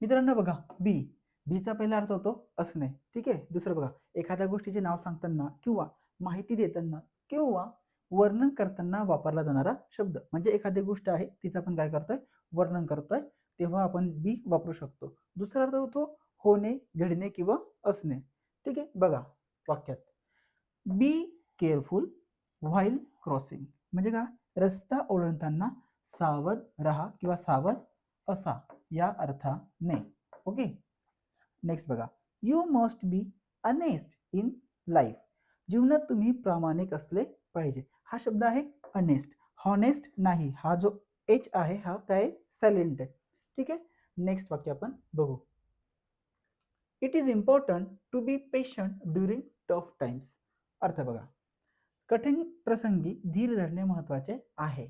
मित्रांनो बघा बी. बीचा पहिला अर्थ होतो असणे. ठीक आहे? दुसरं बघा एखाद्या गोष्टीचे नाव सांगताना किंवा माहिती देताना किंवा वर्णन करताना वापरला जाणारा शब्द. म्हणजे एखादी गोष्ट आहे तिचं आपण काय करतोय? वर्णन करतोय. तेव्हा आपण बी वापरू शकतो. दुसरा अर्थ होतो होणे घडणे किंवा असणे. ठीक आहे? बघा वाक्यात. बी केअरफुल व्हाईल क्रॉसिंग म्हणजे का? रस्ता ओलांडताना सावध राहा किंवा सावध असा या अर्थाने. ओके? नेक्स्ट बघा. You must be honest in life जीवनात तुम्ही प्रामाणिक असले पाहिजे. हा शब्द आहे अनेस्ट हॉनेस्ट नाही. हा जो एच आहे हा काय? सायलेंट आहे. ठीक आहे? नेक्स्ट वाक्य आपण बघू. It is important to be patient during tough times अर्थ बघा. कठीण प्रसंगी धीर धरणे महत्त्वाचे आहे.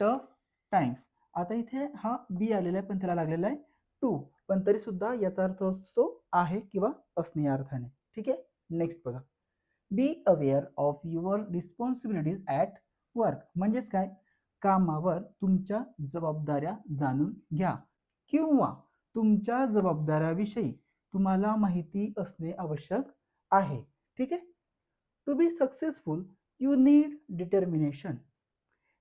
टफ टाइम्स आता इथे हा बी आलेला आहे पण त्याला लागलेला आहे टू पण तरी सुद्धा याचा अर्थ असतो आहे किंवा असणे या अर्थाने. ठीक आहे? नेक्स्ट बघा. Be aware of your responsibilities at work म्हणजेच काय? कामावर तुमच्या जबाबदाऱ्या जाणून घ्या. किंवा तुमच्या जबाबदाऱ्याविषयी तुम्हाला माहिती असणे आवश्यक आहे. ठीक आहे? To be successful you need determination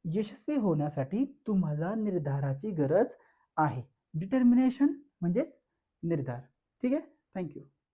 यशस्वी होण्यासाठी तुम्हाला निर्धाराची गरज आहे. डिटर्मिनेशन म्हणजेच निर्धार. ठीक आहे? थँक्यू